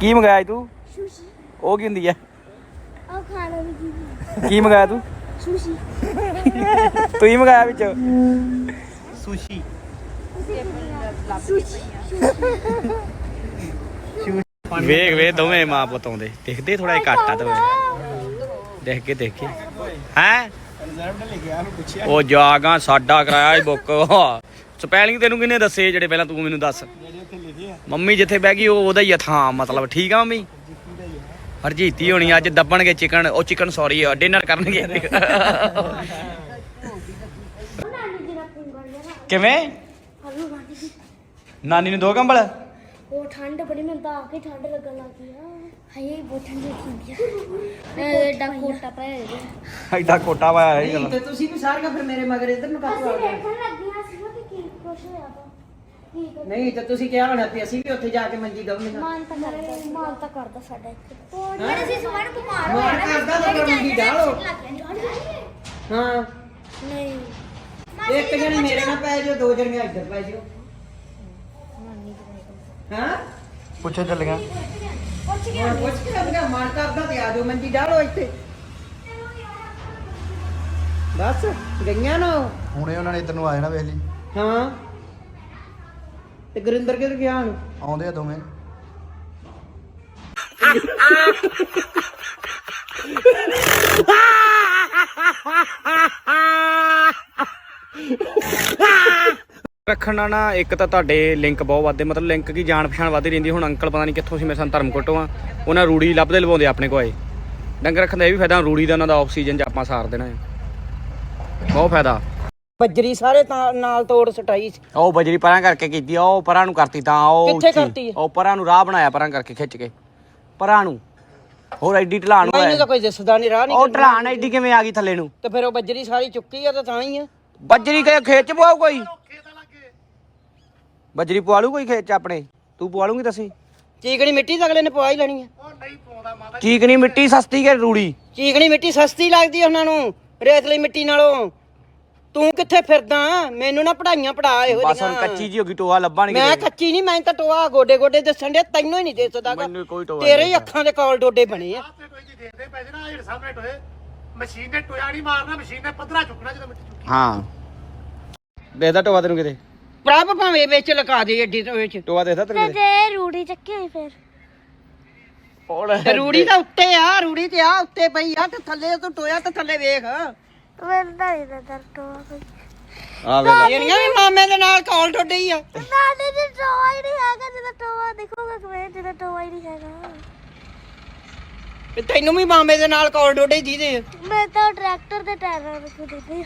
ਕੀ ਮੰਗਾਇਆ ਤੂੰ? ਸੁਸ਼ੀ ਉਹ ਕੀ ਹੁੰਦੀ ਆ? ਉਹ ਖਾਣਾ ਵੀ ਕੀ ਕੀ ਮੰਗਾਇਆ ਤੂੰ? ਸੁਸ਼ੀ ਤੂੰ ਹੀ ਮੰਗਾਇਆ ਵਿੱਚ? ਸੁਸ਼ੀ ਵੇਖ ਵੇ ਦੋਵੇਂ ਮਾਂ ਪੁੱਤ ਆਉਂਦੇ। ਦਿਖਦੇ ਥੋੜਾ ਜਿਹਾ ਘੱਟ ਆ ਦੋਵੇਂ ਦੇਖ ਕੇ ਦੇਖ ਕੇ। ਹੈ? ਉਹ ਜਾਗਾ ਸਾਡਾ ਕਰਾਇਆ ਬੁੱਕ। ਸਪੈਲਿੰਗ ਤੈਨੂੰ ਕਿਹਨੇ ਦੱਸੇ ਜਿਹੜੇ ਪਹਿਲਾਂ ਤੂੰ ਮੈਨੂੰ ਦੱਸ? ਮੰਮੀ ਜਿੱਥੇ ਬਹਿ ਗਈ ਉਹ ਉਹਦਾ ਹੀ ਆ ਥਾਂ ਮਤਲਬ ਠੀਕ ਆ ਮੰਮੀ? ਹਰਜੀਤੀ ਹੋਣੀ ਅੱਜ ਦੱਬਣਗੇ ਚਿਕਨ ਉਹ ਚਿਕਨ ਸੌਰੀ ਡਿਨਰ ਕਰਨਗੇ। ਕਿਵੇਂ? ਨਾਨੀ ਨੂੰ ਦੋ ਕੰਬਲ? ਉਹ ਠੰਡ ਬੜੀ ਮੈਨੂੰ ਤਾਂ ਆ ਕੇ ਠੰਡ ਲੱਗਣ ਲੱਗ ਆ। ਹਾਏ ਬਹੁਤ ਠੰਡ ਲੱਗੀ ਆ। ਐਡਾ ਕੋਟਾ ਪਾਇਆ ਇਹਦੇ। ਐਡਾ ਕੋਟਾ ਪਾਇਆ ਗੱਲ। ਤੇ ਤੁਸੀਂ ਵੀ ਸਾਰੀਆਂ ਫਿਰ ਮੇਰੇ ਮਗਰ ਇੱਧਰ ਨੂੰ ਕਾਹਤੋਂ ਆ ਅਸੀਂ ਗਏ ਦੇਖਣ ਲੱਗੀਆਂ ਸੀ ਕਿ ਕੀ ਕੁਛ ਹੋਇਆ ਨਹੀਂ ਤੇ ਤੁਸੀਂ ਕਿਹਾ ਹੋਣਾ ਵੀ ਅਸੀਂ ਵੀ ਉੱਥੇ ਜਾ ਕੇ ਮੰਜੀ ਦਵਾਂਗੇ ਮਾਨ ਤਾਂ ਕਰਦਾ ਮਾਨ ਤਾਂ ਕਰਦਾ ਸਾਡਾ ਇੱਥੇ ਜਿਹੜੇ ਸੀ ਸਵਰਨ ਕੁਮਾਰ ਮਾਨ ਕਰਦਾ ਤਾਂ ਫਿਰ ਮੰਜੀ ਡਾਲੋ। ਹਾਂ। ਨਹੀਂ। ਇੱਕ ਜਣੇ ਮੇਰੇ ਨਾਲ ਪੈ ਜਾਓ ਦੋ ਜਣੀਆਂ ਇੱਧਰ ਪੈ ਜਾਓ। ਹਾਂ? ਪੁੱਛੇ ਚੱਲ ਗਿਆ। ਪੁੱਛ ਗਿਆ ਪੁੱਛ ਕੇ ਲੱਗਾ ਮਨ ਕਰਦਾ ਤੇ ਆ ਜਾਓ ਮੰਜੀ ਡਾਲੋ ਇੱਥੇ। ਬਸ ਗਈਆਂ ਨਾ? ਹੁਣੇ ਉਹਨਾਂ ਨੇ ਇੱਧਰ ਨੂੰ ਆ ਜਾਣਾ ਵੇਖ ਲਈ। ਹਾਂ। ਤੇ ਗੁਰਿੰਦਰ ਕਿੱਧਰ ਗਿਆ? ਹੁਣ ਆਉਂਦੇ ਆ ਦੋਵੇਂ। ਰੱਖਣਾ ਨਾ ਇੱਕ ਤਾਂ ਤੁਹਾਡੇ ਲਿੰਕ ਬਹੁਤ ਵੱਧਦੇ ਮਤਲਬ ਲਿੰਕ ਕੀ ਜਾਣ ਪਛਾਣ ਵੱਧਦੀ ਰਹਿੰਦੀ ਹੁਣ ਅੰਕਲ ਪਤਾ ਨਹੀਂ ਕਿੱਥੋਂ ਸੀ ਮੇਰੇ ਸਾਨੂੰ ਧਰਮਕੋਟੋਂ ਆ ਉਹਨਾਂ ਰੂੜੀ ਲੱਭਦੇ ਲਵਾਉਂਦੇ ਆਪਣੇ ਕੋਏ ਡੰਗਰ ਰੱਖਣ ਦਾ ਇਹ ਵੀ ਫਾਇਦਾ ਰੂੜੀ ਦਾ ਉਹਨਾਂ ਦਾ ਆਕਸੀਜਨ ਚ ਆਪਾਂ ਸਾਰ ਦੇਣਾ ਹੈ। ਬਹੁਤ ਫਾਇਦਾ। ਬੱਜਰੀ ਸਾਰੇ ਤਾਂ ਨਾਲ ਤੋੜ ਸਟਾਈ ਸੀ। ਉਹ ਬਜਰੀ ਪਰਾਂ ਕਰਕੇ ਕੀਤੀ ਆ, ਉਹ ਪਰਾਂ ਨੂੰ ਕਰਤੀ ਤਾਂ ਉਹ ਕਿੱਥੇ ਉੱਚੀ। ਕਰਤੀ? ਉਹ ਪਰਾਂ ਨੂੰ ਰਾਹ ਬਣਾਇਆ ਪਰਾਂ ਕਰਕੇ ਖਿੱਚ ਕੇ। ਪਰਾਂ ਨੂੰ। ਹੋਰ ਐਡੀ ਢਲਾਣ ਮੈਨੂੰ ਹੋਇਆ ਤਾਂ ਕੋਈ ਦਿਸਦਾ ਨਹੀਂ ਰਾਹ ਉਹ ਨਹੀਂ ਢਲਾਣ ਐਡੀ ਕਿਵੇਂ ਆ ਗਈ ਥੱਲੇ ਨੂੰ? ਤੇ ਫਿਰ ਉਹ ਬੱਜਰੀ ਸਾਰੀ ਚੁੱਕੀ ਆ ਤਾਂ ਤਾਂ ਹੀ ਆ। ਬਜਰੀ ਕਹੇ ਖੇਚ ਪਵਾਉ ਕੋਈ? ਬਜਰੀ ਪਵਾ ਲੂ ਕੋਈ ਖੇਚ ਆਪਣੇ? ਤੂੰ ਪਵਾ ਲੂੰਗੀ ਤੁਸੀਂ ਚੀਕਣੀ ਮਿੱਟੀ ਤਾਂ ਅਗਲੇ ਨੇ ਪਵਾ ਹੀ ਲੈਣੀ ਆ। ਚੀਕਣੀ ਮਿੱਟੀ ਸਸਤੀ ਕਿ ਰੂੜੀ? ਚੀਕਣੀ ਮਿੱਟੀ ਸਸਤੀ ਲੱਗਦੀ ਆ ਉਹਨਾਂ ਨੂੰ ਰੇਤਲੀ ਮਿੱਟੀ ਨਾਲੋਂ। ਤੂੰ ਕਿੱਥੇ ਫਿਰਦਾ? ਮੈਨੂੰ ਨਾ ਪੜਾਈਆਂ ਪੜਾ ਇਹੋ ਬਸ ਹੁਣ ਕੱਚੀ ਜੀ ਹੋ ਗਈ ਟੋਆ ਲੱਭਾ ਨਹੀਂ ਮੈਂ ਕੱਚੀ ਨਹੀਂ ਮੈਂ ਤਾਂ ਟੋਆ ਗੋਡੇ ਗੋਡੇ ਦੱਸਣ ਦੇ ਤੈਨੂੰ ਹੀ ਨਹੀਂ ਦੇ ਸਕਦਾ ਗਾ। ਮੈਨੂੰ ਕੋਈ ਟੋਆ ਤੇਰੇ ਹੀ ਅੱਖਾਂ ਦੇ ਕੋਲ ਡੋਡੇ ਬਣੇ ਆ। ਦੇਖਦੇ ਪੈ ਜਣਾ ਜਿਹੜੇ ਸਾਹਮਣੇ ਟੋਏ ਮਸ਼ੀਨ ਨੇ ਟੋਇਆ ਨਹੀਂ ਮਾਰਨਾ ਮਸ਼ੀਨ ਨੇ ਪੱਧਰਾ ਚੁੱਕਣਾ ਜਦੋਂ ਮਿੱਟੀ ਚੁੱਕੀ। ਹਾਂ। ਦੇਖਦਾ ਟੋਆ ਤੈਨੂੰ ਕਿਤੇ? ਪ੍ਰਭ ਭਾਵੇਂ ਵਿੱਚ ਲਗਾ ਦੇ ਏਡੀ ਵਿੱਚ। ਟੋਆ ਦੇਖਦਾ ਤੈਨੂੰ ਤੇ ਕਿਤੇ ਰੂੜੀ ਚੱਕੀ ਹੋਈ ਫਿਰ? ਰੂੜੀ ਤਾਂ ਉੱਤੇ ਆ ਰੂੜੀ ਤੇ ਆ ਉੱਤੇ ਪਈ ਆ ਤੇ ਥੱਲੇ ਤੂੰ ਟੋਇਆ ਤੇ ਥੱਲੇ ਵੇਖ। ਆ ਵੇ ਜਿਹੜੀਆਂ ਵੀ ਮਾਮੇ ਦੇ ਨਾਲ ਕਾਲ ਟੁੱਟ ਆ। ਨਾਨੀ ਜੀ ਟੋਆ ਹੀ ਨਹੀਂ ਹੈਗਾ ਜਿਹਦਾ ਟੋਆ ਦੇਖੋਗਾ ਕਿਵੇਂ ਜਿਹਦਾ ਟੋਆ ਹੀ ਨਹੀਂ ਹੈਗਾ। ਤੇ ਤੈਨੂੰ ਵੀ ਮਾਮੇ ਦੇ ਨਾਲ ਕਾਲ ਟੁੱਟ ਦੀਦੇ ਮੈਂ ਤਾਂ ਟਰੈਕਟਰ ਦੇ ਟਾਇਰਾਂ ਵਿੱਚ ਦਿੱਤੀ ਆ।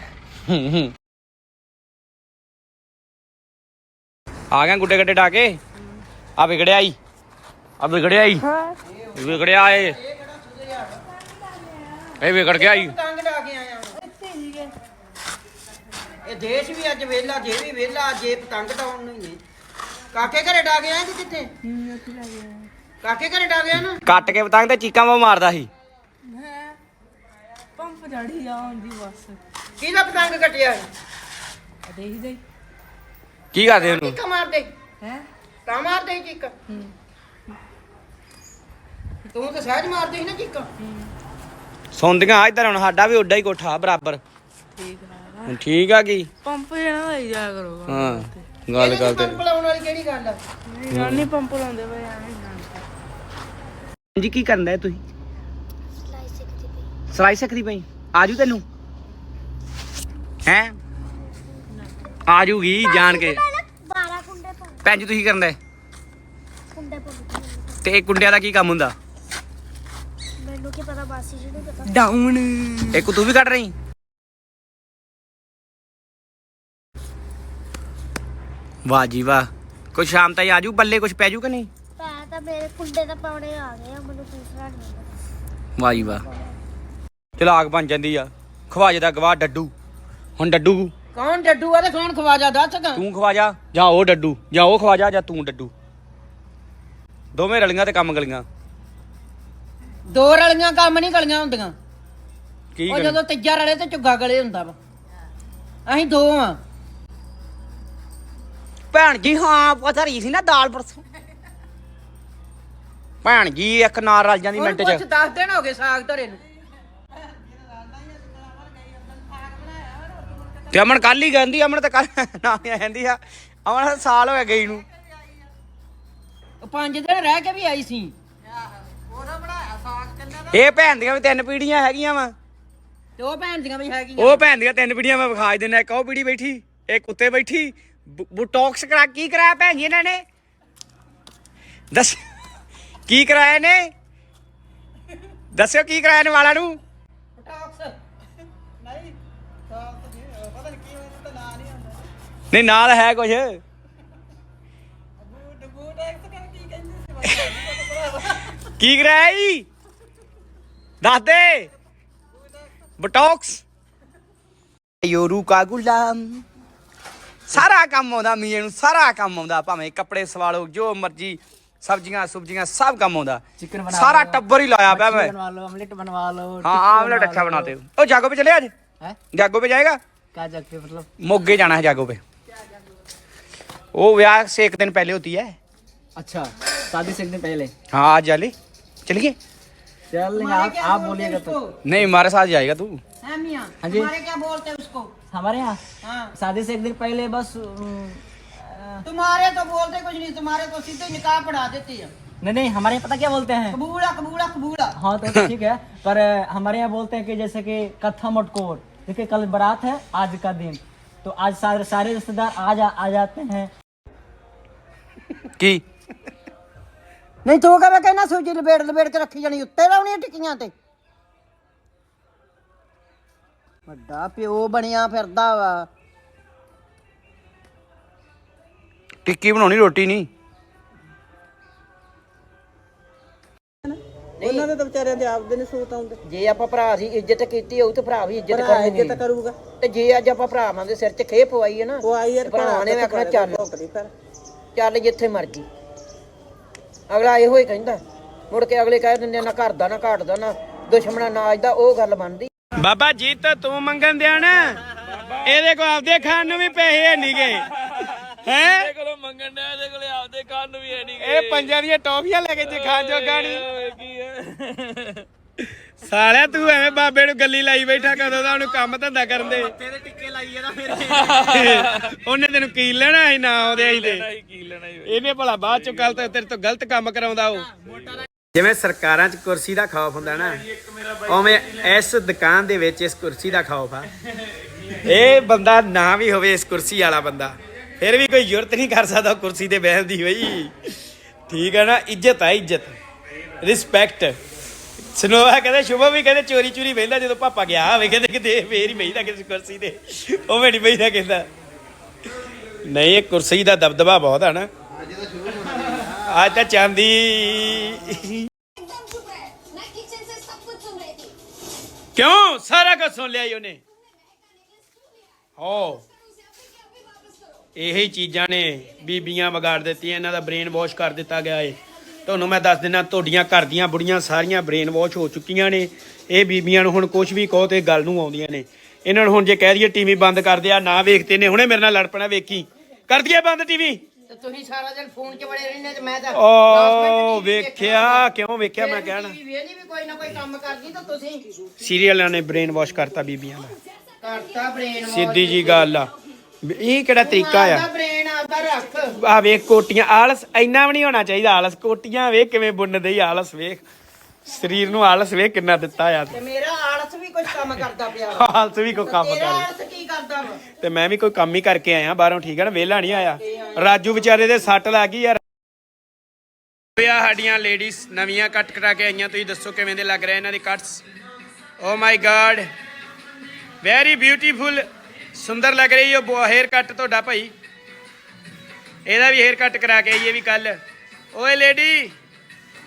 ਗਿਆ ਗੁੱਡੇ ਗੱਡੇ ਡਾ ਕੇ। ਆ ਵਿਗੜਿਆ ਈ। ਆ ਵਿਗੜਿਆ ਈ। ਹਾਂ। ਵਿਗੜਿਆ ਏ। ਇਹ ਵਿਗੜ ਗਿਆ ਈ। ਪਤੰਗ ਡਾ ਕੇ ਇਹ ਦੇਸ਼ ਵੀ ਅੱਜ ਵੇਲਾ ਜੇ ਵੀ ਵੇਲਾ ਜੇ ਪਤੰਗ ਡਾਉਣ ਨੂੰ ਹੀ ਨੇ। ਕਾਕੇ ਘਰੇ ਡਾ ਕੇ ਆਇਆ ਕਿ ਕਿੱਥੇ? ਕਾਕੇ ਘਰੇ ਡਾ ਗਿਆ ਨਾ? ਕੱਟ ਕੇ ਪਤੰਗ ਤੇ ਚੀਕਾਂ ਵਾ ਮਾਰਦਾ ਸੀ। ਪੰਪ ਚੜੀ ਆਉਂਦੀ ਬਸ। ਕਿਹਦਾ ਪਤੰਗ ਕੱਟਿਆ? ਦੇਖਦੇ। ਹੀ ਕੀ ਕਰਦੇ ਉਹਨੂੰ? ਚੀਕਾ ਮਾਰਦੇ। ਹੈ? ਤਾਂ ਮਾਰਦੇ ਸੀ ਚੀਕਾ। ਤੂੰ ਤਾਂ ਸਹਿਜ ਮਾਰਦੀ ਸੀ ਨਾ ਚੀਕਾ। ਸੌਂਦੀਆਂ ਆ ਇੱਧਰ ਹੁਣ ਸਾਡਾ ਵੀ ਉੱਡਾ ਹੀ ਕੋਠਾ ਬਰਾਬਰ। ਠੀਕ ਆ ਹੁਣ ਠੀਕ ਆ ਕੀ? ਪੰਪ ਜਿਹੜਾ ਲਾਈ ਜਾ ਕਰੋਗਾ ਹਾਂ ਗੱਲ ਗੱਲ ਤੇ ਪੰਪ ਲਾਉਣ ਵਾਲੀ ਕਿਹੜੀ ਗੱਲ ਆ? ਨਹੀਂ ਗੱਲ ਨਹੀਂ ਪੰਪ ਲਾਉਂਦੇ ਪਏ ਐਵੇਂ ਜਾਣ ਜੀ ਕੀ ਕਰਨ ਦਾ ਤੁਸੀਂ? ਸਲਾਈ ਸਿੱਖਦੀ ਪਈ। ਸਲਾਈ ਸਕਦੀ ਪਈ? ਆਜੂ ਤੈਨੂੰ? ਹੈ? ਆਜੂਗੀ ਜਾਣ ਕੇ। 12 ਕੁੰਡੇ ਪਾ ਭੈਣ ਜੀ ਤੁਸੀਂ ਕਰਨ ਦਾ ਕੁੰਡੇ ਪਾ ਤੇ ਇਹ ਕੁੰਡਿਆਂ ਦਾ ਕੀ ਕੰਮ ਹੁੰਦਾ? ਮੈਨੂੰ ਕੀ ਪਤਾ ਬਾਸੀ ਜੀ ਨੂੰ ਪਤਾ। ਡਾਊਨ। ਇੱਕ ਤੂੰ ਵੀ ਕੱਢ ਰਹੀ? ਵਾਹ ਜੀ ਵਾਹ। ਕੁਛ ਸ਼ਾਮ ਤਾਈ ਆਜੂ ਬੱਲੇ ਕੁਛ ਪੈ ਜੂ ਕਿ ਨਹੀਂ? ਪੈ ਤਾਂ ਮੇਰੇ ਕੁੰਡੇ ਤਾਂ ਪਾਉਣੇ ਆ ਗਏ ਆ ਮੈਨੂੰ ਦੂਸਰਾ ਨਹੀਂ ਵਾਹ ਜੀ ਵਾਹ। ਚਲਾਕ ਬਣ ਜਾਂਦੀ ਆ। ਖਵਾਜੇ ਦਾ ਗਵਾਹ ਡੱਡੂ। ਹੁਣ ਡੱਡੂ? ਕੌਣ ਡੱਡੂ ਆ ਤੇ ਕੌਣ ਖਵਾਜਾ ਦੱਸ ਗਾ ਤੂੰ ਖਵਾਜਾ ਜਾਂ ਉਹ ਡੱਡੂ ਜਾਂ ਉਹ ਖਵਾਜਾ ਜਾਂ ਤੂੰ ਡੱਡੂ। ਦੋਵੇਂ ਰਲੀਆਂ ਤੇ ਕੰਮ ਗਲੀਆਂ। ਦੋ ਰਲੀਆਂ ਕੰਮ ਨਹੀਂ ਗਲੀਆਂ ਹੁੰਦੀਆਂ। ਕੀ ਉਹ? ਜਦੋਂ ਤੀਜਾ ਰਲੇ ਤੇ ਝੁੱਗਾ ਗਲੇ ਹੁੰਦਾ ਵਾ। ਅਸੀਂ ਦੋ ਆ। ਭੈਣ ਜੀ ਹਾਂ ਪਤਾ ਰਹੀ ਸੀ ਨਾ ਦਾਲ ਪਰਸੋਂ। ਭੈਣ ਜੀ ਇੱਕ ਨਾਲ ਰਲ ਜਾਂਦੀ ਮਿੰਟ ਚ। 10 ਦਿਨ ਹੋ ਗਏ ਸਾਗ ਧਰੇ ਨੂੰ। ਤੇ ਅਮਨ ਕੱਲ ਹੀ ਗੰਦੀ ਅਮਨ ਤਾਂ ਕੱਲ ਨਾ ਆਂਦੀ ਆ ਅਮਨ ਤਾਂ ਸਾਲ ਹੋ ਗਿਆ ਗਈ ਨੂੰ। ਉਹ ਪੰਜ ਦਿਨ ਰਹਿ ਕੇ ਵੀ ਆਈ ਸੀ। ਇਹ ਭੈਣ ਦੀਆਂ ਵੀ ਤਿੰਨ ਪੀੜੀਆਂ ਹੈਗੀਆਂ ਵਾ। ਤੇ ਉਹ ਭੈਣ ਦੀਆਂ ਵੀ ਹੈਗੀਆਂ। ਉਹ ਭੈਣ ਦੀਆਂ ਤਿੰਨ ਪੀੜੀਆਂ ਮੈਂ ਵਿਖਾ ਦਿੰਦਾ ਇੱਕ ਉਹ ਪੀੜੀ ਬੈਠੀ ਇੱਕ ਉੱਤੇ ਬੈਠੀ ਬੁਟੌਕਸ ਕਰਾ ਕੀ ਕਰਾਇਆ ਭੈਣ ਜੀ ਇਹਨਾਂ ਨੇ? ਦੱਸ ਕੀ ਕਰਾਇਆ ਨੇ ਦੱਸਿਓ ਕੀ ਕਰਾਇਆ ਨੇ ਵਾਲਾਂ ਨੂੰ? ਨਹੀਂ ਨਾਲ ਹੈ ਕੁਝ ਕੀ ਕਰਾਇਆ ਜੀ? ਦੱਸ ਦੇ। ਬਟੌਕਸ। ਯੋਰੂ ਕਾ ਗੁਲਾਮ ਸਾਰਾ ਕੰਮ ਆਉਂਦਾ ਮੀਏ ਨੂੰ ਸਾਰਾ ਕੰਮ ਆਉਂਦਾ ਭਾਵੇਂ ਕੱਪੜੇ ਸਵਾਲੋ ਜੋ ਮਰਜੀ ਸਬਜ਼ੀਆਂ ਸੁਬਜ਼ੀਆਂ ਸਭ ਕੰਮ ਆਉਂਦਾ चिकन बना ਸਾਰਾ ਟੱਬਰ ਹੀ ਲਾਇਆ ਪਿਆ ਮੈਂ बनवा लो ऑमलेट बनवा लो ਹਾਂ ਆਮਲੇਟ ਅੱਛਾ ਬਣਾਤੇ ਹੋ ਉਹ ਜਾਗੋ पे चले आज है ਜਾਗੋ पे जाएगा क्या जगते मतलब मोगे जाना है जागो पे वो ब्याह से एक दिन पहले होती है अच्छा शादी से एक दिन पहले हाँ आज जाले चलिए चल आप आप बोलिएगा तो नहीं हमारे साथ जाएगा तू है मियाँ हाँ जी। तुम्हारे क्या बोलते हैं उसको हमारे यहाँ हाँ शादी से एक दिन पहले बस अम, अ, तुम्हारे तो बोलते कुछ नहीं तुम्हारे तो सीधे निकाह पढ़ा देती है नहीं नहीं हमारे यहाँ पता क्या बोलते हैं कबूला कबूला कबूला हाँ तो तो ठीक है पर अ, हमारे यहाँ बोलते हैं कि जैसे कि कथा मटकोर देखिए कल बारात है आज का दिन तो आज सारे सारे रिश्तेदार आज आ, आ जाते हैं की ਨਹੀਂ ਤੂੰ ਕਹਵੇਂ ਕਹਿਣਾ ਸੂਜੀ ਲਬੇੜ ਲਬੇੜ ਕੇ ਰੱਖੀ ਜਾਣੀ ਉੱਤੇ ਲਾਉਣੀਆਂ ਟਿੱਕੀਆਂ ਤੇ ਵੱਡਾ ਪਿਓ ਬਣਿਆ ਫਿਰਦਾ ਵਾ। ਟਿੱਕੀ ਬਣਾਉਣੀ ਰੋਟੀ ਨਹੀਂ। ਉਹਨਾਂ ਦੇ ਵਿਚਾਰਿਆਂ ਦੇ ਆਪਦੇ ਨੇ ਸੂਤ ਆਉਂਦੇ। ਜੇ ਆਪਾਂ ਭਰਾ ਦੀ ਇੱਜ਼ਤ ਕੀਤੀ ਹੋਊ ਤੇ ਭਰਾ ਵੀ ਇੱਜ਼ਤ ਭਰਾ ਕਰਨਗੇ। ਇੱਜ਼ਤ ਕਰੂਗਾ। ਤੇ ਜੇ ਅੱਜ ਆਪਾਂ ਭਰਾਵਾਂ ਦੇ ਸਿਰ 'ਚ ਖੇ ਪਵਾਈ ਹੈ ਨਾ ਪਵਾਈ ਯਾਰ ਭਰਾ ਨੇ ਆਖਣਾ ਚੱਲ। ਚੱਲ ਜਿੱਥੇ ਮਰਜ਼ੀ। ਅਗਲਾ ਇਹੋ ਹੀ ਕਹਿੰਦਾ ਮੁੜ ਕੇ ਅਗਲੇ ਕਹਿ ਦਿੰਦੇ ਆ ਨਾ ਘਰ ਦਾ ਨਾ ਘਾਟ ਦਾ ਨਾ ਦੁਸ਼ਮਣਾ ਨਾਜ ਦਾ ਉਹ ਗੱਲ ਬਣਦੀ। ਬਾਬਾ ਜੀ ਤਾਂ ਤੂੰ ਮੰਗਣ ਦਿਆ ਨਾ? ਇਹਦੇ ਕੋਲ ਆਪਦੇ ਖਾਣ ਨੂੰ ਵੀ ਪੈਸੇ ਹੈ ਨਹੀਂਗੇ ਹੈ? ਇਹਦੇ ਕੋਲੋਂ ਮੰਗਣ ਦਿਆ ਇਹਦੇ ਕੋਲੇ ਆਪਦੇ ਖਾਣ ਨੂੰ ਵੀ ਹੈ ਨਹੀਂਗੇ ਇਹ ਪੰਜਾਂ ਦੀਆਂ ਟੌਫੀਆਂ ਲੈ ਕੇ ਜੇ ਖਾਣ ਜੋਗਾ ਨਹੀਂ ਸਾਲਿਆ ਤੂੰ ਐਵੇਂ ਬਾਬੇ ਨੂੰ ਗੱਲੀ ਲਾਈ ਬੈਠਾ ਕਦੋਂ ਦਾ ਉਹਨੂੰ ਕੰਮ ਧੰਦਾ ਕਰਨ ਦੇ। ਤੇਰੇ ਟਿੱਕੇ ਲਾਈ ਇਹਦਾ ਮੇਰੇ ਉਹਨੇ ਤੈਨੂੰ ਕੀ ਲੈਣਾ ਸੀ ਨਾ ਉਹਦੇ ਆਈ ਦੇ ਇਹਨੇ ਭਲਾ ਬਾਅਦ ਚੋਂ ਗਲਤ ਤੇਰੇ ਤੋਂ ਗਲਤ ਕੰਮ ਕਰਾਉਂਦਾ ਉਹ। ਜਿਵੇਂ ਸਰਕਾਰਾਂ 'ਚ ਕੁਰਸੀ ਦਾ ਖੌਫ ਹੁੰਦਾ ਨਾ। ਉਵੇਂ ਇਸ ਦੁਕਾਨ ਦੇ ਵਿੱਚ ਇਸ ਕੁਰਸੀ ਦਾ ਖੌਫ ਆ ਇਹ ਬੰਦਾ ਨਾ ਵੀ ਹੋਵੇ ਇਸ ਕੁਰਸੀ ਵਾਲਾ ਬੰਦਾ। ਫਿਰ ਵੀ ਕੋਈ ਜ਼ਰੂਰਤ ਨਹੀਂ ਕਰ ਸਕਦਾ ਕੁਰਸੀ ਤੇ ਬਹਿਣ ਦੀ ਬਈ। ਠੀਕ ਹੈ ਨਾ, ਇੱਜ਼ਤ ਆ, ਇੱਜ਼ਤ। ਰਿਸਪੈਕਟ ਸਨੋਵਾ ਕਹਿੰਦੇ, ਸ਼ੁਭਮ ਵੀ ਕਹਿੰਦੇ, ਚੋਰੀ ਚੋਰੀ ਬਹਿੰਦਾ ਜਦੋਂ ਪਾਪਾ ਗਿਆ। ਹੋਵੇ ਕਹਿੰਦੇ ਕਿਤੇ ਫੇਰ ਹੀ ਬਹਿਦਾ ਕਿਸੇ ਕੁਰਸੀ ਤੇ। ਉਵੇਂ ਨਹੀਂ ਬਹਿਦਾ ਕਹਿੰਦਾ। ਨਹੀਂ, ਇਹ ਕੁਰਸੀ ਦਾ ਦਬਦਬਾ ਬਹੁਤ ਆ ਨਾ। ਅੱਜ ਤਾਂ ਚਾਂਦੀ। ਕਿਉਂ? ਸਾਰਾ ਕੁਝ ਸੁਣ ਲਿਆ ਈ ਉਹਨੇ। ਹੋ। ਇਹੀ ਚੀਜ਼ਾਂ ਨੇ, ਬੀਬੀਆਂ ਵਿਗਾੜ ਦਿੱਤੀਆਂ, ਇਹਨਾਂ ਦਾ ਬ੍ਰੇਨ ਵਾਸ਼ ਕਰ ਦਿੱਤਾ ਗਿਆ ਏ। ਤੁਹਾਨੂੰ ਮੈਂ ਦੱਸ ਦਿੰਦਾ ਤੁਹਾਡੀਆਂ ਘਰ ਦੀਆਂ ਬੁੜੀਆਂ ਸਾਰੀਆਂ ਬ੍ਰੇਨ ਵਾਸ਼ ਹੋ ਚੁੱਕੀਆਂ ਨੇ। ਇਹ ਬੀਬੀਆਂ ਨੂੰ ਹੁਣ ਕੁਝ ਵੀ ਕਹੋ ਤੇ ਗੱਲ ਨੂੰ ਆਉਂਦੀਆਂ ਨੇ। ਇਹਨਾਂ ਨੂੰ ਹੁਣ ਜੇ ਕਹਿ ਦਈਏ ਟੀਵੀ ਬੰਦ ਕਰ ਦਿਆ, ਨਾ ਵੇਖਦੇ ਨੇ, ਹੁਣੇ ਮੇਰੇ ਨਾਲ ਲੜ ਪੈਣਾ ਵੇਖੀ। ਕਰ ਦਈਏ ਬੰਦ ਟੀਵੀ ਤੇ ਤੁਸੀਂ ਸਾਰਾ ਦਿਨ ਫੋਨ 'ਚ ਵੜੇ ਰਹਿੰਦੇ ਤੇ ਮੈਂ ਤਾਂ ਓ ਵੇਖਿਆ ਕਿਉਂ ਵੇਖਿਆ ਮੈਂ ਕਹਿਣਾ? ਵੇਲੀ ਵੀ ਕੋਈ ਨਾ ਕੋਈ ਕੰਮ ਕਰਦੀ ਤਾਂ ਤੁਸੀਂ ਸੀਰੀਅਲਾਂ ਨੇ ਬ੍ਰੇਨ ਵਾਸ਼ ਕਰਤਾ ਬੀਬੀਆਂ ਦਾ। ਕਰਤਾ ਬ੍ਰੇਨ ਸਿੱਧੀ ਜੀ ਗੱਲ ਆ। ਇਹ ਕਿਹੜਾ ਤਰੀਕਾ ਆ? ਬ੍ਰੇਨ ਆਦਾ ਰੱਖ। ਆ ਵੇਖ ਕੋਟੀਆਂ ਆਲਸ ਇੰਨਾ ਵੀ ਨਹੀਂ ਹੋਣਾ ਚਾਹੀਦਾ ਆਲਸ। ਕੋਟੀਆਂ ਵੇਖ ਕਿਵੇਂ ਬੁੰਨਦੇ ਆਲਸ ਵੇਖ। ਸਰੀਰ ਨੂੰ ਆਲਸ ਵੇਖ ਕਿੰਨਾ ਦਿੱਤਾ ਆ। ਤੇ ਮੇਰਾ ਆਲਸ ਵੀ ਕੁਝ ਕੰਮ ਕਰਦਾ ਪਿਆ ਵਾ। ਵੀ ਕੋਈ ਕੰਮ ਤੇਰਾ ਕਰ ਆਲਸ ਕੀ ਕਰਦਾ ਵਾ? ਤੇ ਮੈਂ ਵੀ ਕੋਈ ਕੰਮ ਹੀ ਕਰਕੇ ਆਇਆ ਬਾਹਰੋਂ ਠੀਕ ਹੈ ਨਾ ਵਿਹਲਾ ਨਹੀਂ ਆਇਆ। ਰਾਜੂ ਵਿਚਾਰੇ ਦੇ ਸੱਟ ਲੱਗ ਗਈ ਯਾਰ ਆ ਸਾਡੀਆਂ ਲੇਡੀਜ਼ ਨਵੀਆਂ ਕੱਟ ਕਟਾ ਕੇ ਆਈਆਂ ਤੁਸੀਂ ਦੱਸੋ ਕਿਵੇਂ ਦੇ ਲੱਗ ਰਹੇ ਇਹਨਾਂ ਦੇ cuts? Oh my god very beautiful ਸੁੰਦਰ ਲੱਗ ਰਹੀ ਹੋ ਹੇਅਰ ਕੱਟ ਤੁਹਾਡਾ ਭਾਈ। ਇਹਦਾ ਵੀ ਹੇਅਰ ਕੱਟ ਕਰਾ ਕੇ ਆਈਏ ਵੀ ਕੱਲ ਓਏ ਲੇਡੀ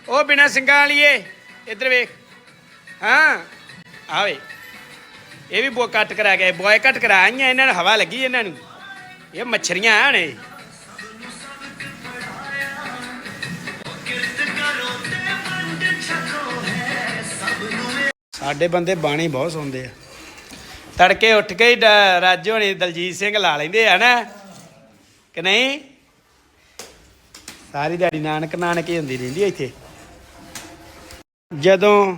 ਉਹ ਬਿਨਾ ਸਿੰਘਾਂ ਵਾਲੀਏ ਇੱਧਰ ਵੇਖ। ਹਾਂ। ਆਵੇ। ਇਹ ਵੀ ਬੋ ਕੱਟ ਕਰਾ ਗਏ ਬੋਏ ਕੱਟ ਕਰਾ ਇਹਨਾਂ ਨੂੰ ਹਵਾ ਲੱਗੀ ਇਹਨਾਂ ਨੂੰ। ਇਹ ਮੱਛਰੀਆਂ ਨੇ। ਸਾਡੇ ਬੰਦੇ ਬਾਣੀ ਬਹੁਤ ਸੁਣਦੇ ਆ। ਤੜਕੇ ਉੱਠ ਕੇ ਹੀ ਡ- ਰਾਜੂ ਹੋਣੀ ਦਲਜੀਤ ਸਿੰਘ ਲਾ ਲੈਂਦੇ ਆ ਨਾ। ਕਿ ਨਹੀਂ? ਸਾਰੀ ਦਿਹਾੜੀ ਨਾਨਕ ਨਾਨਕ ਹੀ ਹੁੰਦੀ ਰਹਿੰਦੀ ਇੱਥੇ। ਜਦੋਂ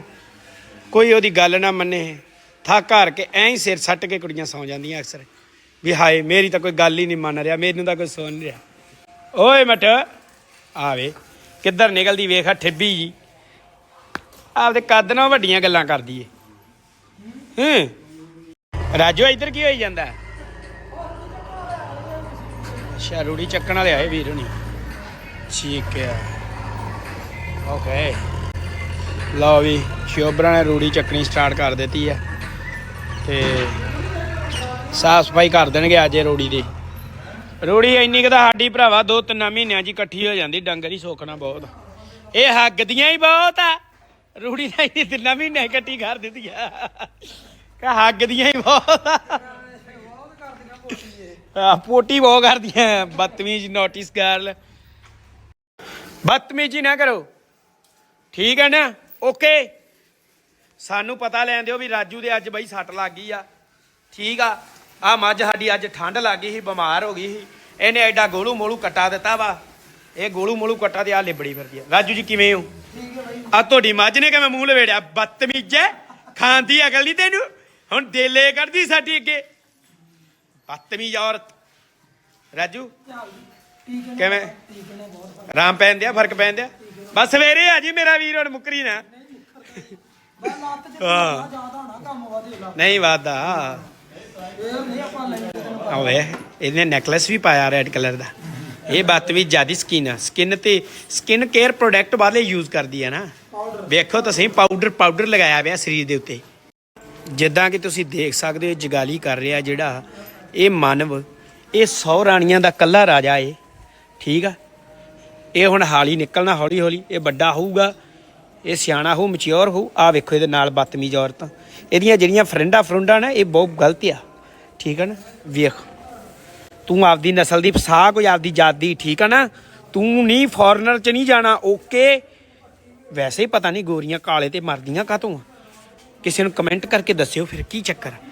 ਕੋਈ ਉਹਦੀ ਗੱਲ ਨਾ ਮੰਨੇ। ਥੱਕ ਹਾਰ ਕੇ ਐਂ ਹੀ ਸਿਰ ਸੱਟ ਕੇ ਕੁੜੀਆਂ ਸੌਂ ਜਾਂਦੀਆਂ ਅਕਸਰ। ਵੀ ਹਾਏ, ਮੇਰੀ ਤਾਂ ਕੋਈ ਗੱਲ ਹੀ ਨਹੀਂ ਮੰਨ ਰਿਹਾ, ਮੈਨੂੰ ਤਾਂ ਕੋਈ ਸੁਣ ਨਹੀਂ ਰਿਹਾ। ਓਏ ਮਟ ਆਵੇ ਕਿੱਧਰ ਨਿਕਲਦੀ ਵੇਖਾ ਠਿੱਬੀ ਜੀ। ਆਪਦੇ ਕੱਦ ਨਾਲ ਵੱਡੀਆਂ ਗੱਲਾਂ ਕਰਦੀ ਏ। ਹੂੰ। ਰਾਜੋ ਇੱਧਰ ਕੀ ਹੋਈ ਜਾਂਦਾ? ਅੱਛਾ, ਰੂੜੀ ਚੱਕਣ ਵਾਲੇ ਆਏ ਵੀਰ ਹੁਣੀ। ਠੀਕ ਹੈ ਓਕੇ। ਲਓ ਵੀ ਸ਼ੋਬਰਾ ਨੇ ਰੂੜੀ ਚੱਕਣੀ ਸਟਾਰਟ ਕਰ ਦਿੱਤੀ ਆ। ਤੇ ਸਾਫ਼ ਸਫ਼ਾਈ ਕਰ ਦੇਣਗੇ ਅੱਜ ਇਹ ਰੂੜੀ ਦੀ। ਰੂੜੀ ਇੰਨੀ ਕੁ ਤਾਂ ਸਾਡੀ ਭਰਾਵਾ, ਦੋ ਤਿੰਨ ਮਹੀਨਿਆਂ 'ਚ ਹੀ ਇਕੱਠੀ ਹੋ ਜਾਂਦੀ, ਡੰਗਰ ਹੀ ਸੋਖਣਾ ਬਹੁਤ। ਇਹ ਹੱਗਦੀਆਂ ਹੀ ਬਹੁਤ ਆ। ਰੂੜੀ ਤਾਂ ਇੰਨੀ ਤਿੰਨ ਮਹੀਨੇ ਇਕੱਠੀ ਕਰ ਦਿੱਤੀ ਆ। ਕਹ ਹੱਗਦੀਆਂ ਹੀ ਬਹੁਤ ਆ। ਪੋਟੀ ਬਹੁਤ ਕਰਦੀਆਂ, ਬਦਤਮੀਜ਼ ਨੋਟਿਸ ਗਰਲ ਬਦਤਮੀਜ਼ੀ ਨਾ ਕਰੋ। ਠੀਕ ਹੈ ਨਾ? ਓਕੇ। ਸਾਨੂੰ ਪਤਾ ਲੈਣ ਦਿਓ ਵੀ ਰਾਜੂ ਦੇ ਅੱਜ ਬਈ ਸੱਟ ਲੱਗ ਗਈ ਆ। ਠੀਕ ਆ। ਆ ਮੱਝ ਸਾਡੀ ਅੱਜ ਠੰਡ ਲੱਗ ਗਈ ਸੀ ਬਿਮਾਰ ਹੋ ਗਈ ਸੀ। ਇਹਨੇ ਐਡਾ ਗੋਲੂ ਮੋਲੂ ਕੱਟਾ ਦਿੱਤਾ ਵਾ। ਇਹ ਗੋਲੂ ਮੋਲੂ ਕੱਟਾ ਤੇ ਆ ਲਿਬੜੀ ਫਿਰਦੀ ਆ। ਰਾਜੂ ਜੀ ਕਿਵੇਂ ਹੋ? ਆ ਤੁਹਾਡੀ ਮੱਝ ਨੇ ਕਿਵੇਂ ਮੂੰਹ ਲਵੇੜਿਆ? ਬਦਤਮੀਜ਼ੇ ਖਾਂਦੀ ਅਕਲ ਨਹੀਂ ਤੈਨੂੰ। ਹੁਣ ਦੇਲੇ ਕਰਦੀ ਸਾਡੀ ਅੱਗੇ। ਬਦਤਮੀਜ਼ ਔਰਤ। ਰਾਜੂ ਕਿਵੇਂ? ਰਾਮ ਪੈਂਦਿਆ ਫ਼ਰਕ ਪੈਂਦਿਆ ਬਸ ਸਵੇਰੇ ਆ ਜੀ, ਮੇਰਾ ਵੀਰ ਹੁਣ ਮੁੱਕਰੀ ਨਾ। ਹਾਂ। ਨਹੀਂ, ਵਾਦਾ। ਆਵੇ ਇਹਨੇ ਨੈਕਲੈਸ ਵੀ ਪਾਇਆ ਰੈੱਡ ਕਲਰ ਦਾ। ਇਹ ਬਾਤ ਵੀ ਜਿਆਦੀ ਸਕਿਨ ਆ। ਸਕਿਨ ਤੇ ਸਕਿਨ ਕੇਅਰ ਪ੍ਰੋਡਕਟ ਵਾਲੇ ਯੂਜ਼ ਕਰਦੀ ਆ ਨਾ। ਵੇਖੋ ਤੁਸੀਂ ਪਾਊਡਰ ਪਾਊਡਰ ਲਗਾਇਆ ਹੋਇਆ ਸਰੀਰ ਦੇ ਉੱਤੇ। ਜਿੱਦਾਂ ਕਿ ਤੁਸੀਂ ਦੇਖ ਸਕਦੇ ਹੋ, ਜਗਾਲੀ ਕਰ ਰਿਹਾ ਜਿਹੜਾ ਇਹ ਮਾਨਵ। ਇਹ 100 ਰਾਣੀਆਂ ਦਾ ਕੱਲਾ ਰਾਜਾ ਏ। ਠੀਕ ਆ? ਇਹ ਹੁਣ ਹਾਲੀ ਨਿਕਲਣਾ ਹੌਲੀ ਹੌਲੀ, ਇਹ ਵੱਡਾ ਹੋਊਗਾ, ਇਹ ਸਿਆਣਾ ਹੋ ਮੈਚਿਓਰ ਹੋਊ ਆ ਵੇਖੋ ਇਹਦੇ ਨਾਲ ਬਦਤਮੀਜ਼ ਔਰਤਾਂ। ਇਹਦੀਆਂ ਜਿਹੜੀਆਂ ਫਰੈਂਡਾਂ ਫਰੁੰਡਾਂ ਨੇ, ਇਹ ਬਹੁਤ ਗਲਤ ਆ। ਠੀਕ ਹੈ ਨਾ? ਵੇਖ, ਤੂੰ ਆਪਦੀ ਨਸਲ ਦੀ ਫਸਾ ਕੋਈ ਆਪਦੀ ਜਾਤ ਦੀ, ਠੀਕ ਹੈ ਨਾ? ਤੂੰ ਨਹੀਂ ਫੋਰਨਰ ਚ ਨਹੀਂ ਜਾਣਾ ਓਕੇ ਵੈਸੇ ਹੀ ਪਤਾ ਨਹੀਂ ਗੋਰੀਆਂ ਕਾਲੇ ਤੇ ਮਰਦੀਆਂ ਕਾਤੋਂ ਕਿਸੇ ਨੂੰ ਕਮੈਂਟ ਕਰਕੇ ਦੱਸਿਓ ਫਿਰ ਕੀ ਚੱਕਰ ਆ?